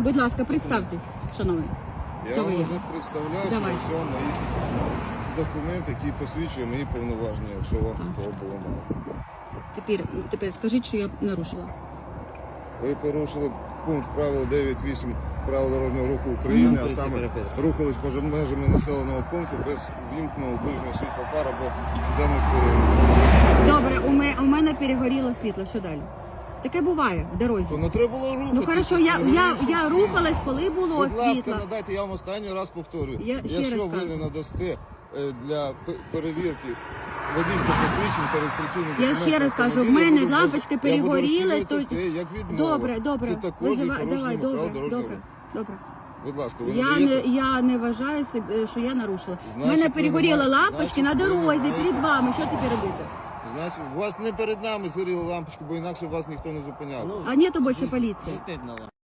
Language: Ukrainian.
Будь ласка, представтесь, шановний. Я Хто вам є? вже представлявся, Давай. що мої документи, які посвідчують мої повноваження, якщо вам того було мало. Тепер, тепер скажіть, що я нарушила. Ви порушили пункт правил 9.8 правил дорожнього руху України, а саме рухались поза межами населеного пункту без вімкненого ближнього світла фар або денних е, Добре, у мене перегоріло світло. Що далі? Таке буває в дорозі. то не треба було рухатися. Ну хорошо, я, я, я рухалась, коли було Будь ласка, надайте, я вам останній раз повторюю. Я ще Якщо раз ви кажу. не надасте е, для п- перевірки водійського посвідчення та реєстраційних Я ще раз кажу, в мене лампочки роз- я буду перегоріли, то- це як відмову. Добре, добре. Це також є порушення давай, правил добре, дорожнього добре, руху. добре. Будь ласка, ви Я надаєте? не, я не вважаю себе, що я нарушила. У Значить, мене ви перегоріли маєте- лампочки на значить, ви не дорозі маєте- перед вами. Що тепер робити? Значить, у вас не перед нами згоріли лампочки, бо інакше вас ніхто не зупиняв. А нету більше поліції. Летить на вас.